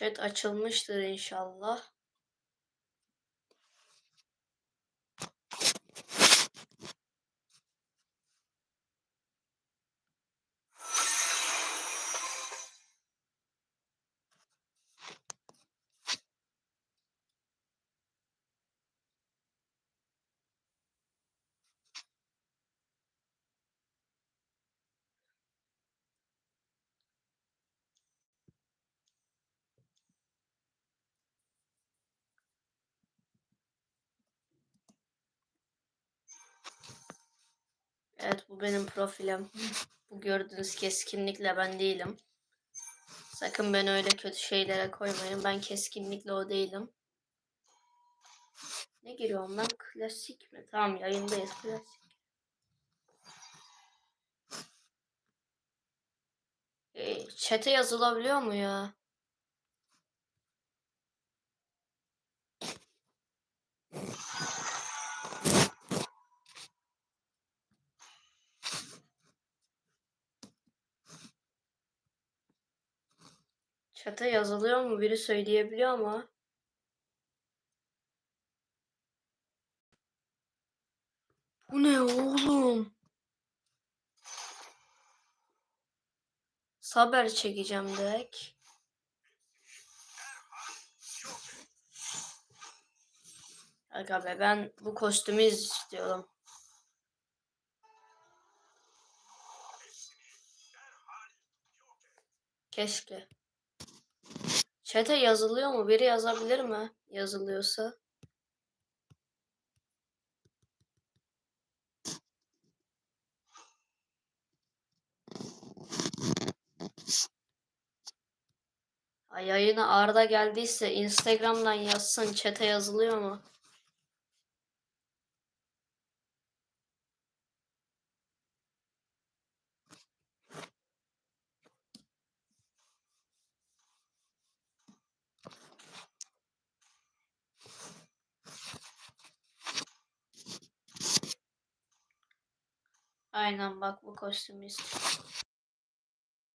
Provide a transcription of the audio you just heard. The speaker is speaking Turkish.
Chat açılmıştır inşallah. Evet bu benim profilim. Bu gördüğünüz keskinlikle ben değilim. Sakın beni öyle kötü şeylere koymayın. Ben keskinlikle o değilim. Ne giriyorum lan? Klasik mi? Tamam yayındayız klasik. E, chat'e yazılabiliyor mu ya? Chat'e yazılıyor mu? Biri söyleyebiliyor mu? Bu ne oğlum? Saber çekeceğim direkt. Aga be ben bu kostümü istiyorum. Keşke. Chat'e yazılıyor mu? Biri yazabilir mi? Yazılıyorsa. Ay yayına Arda geldiyse Instagram'dan yazsın. Chat'e yazılıyor mu? Aynen bak bu kostümü istiyorum.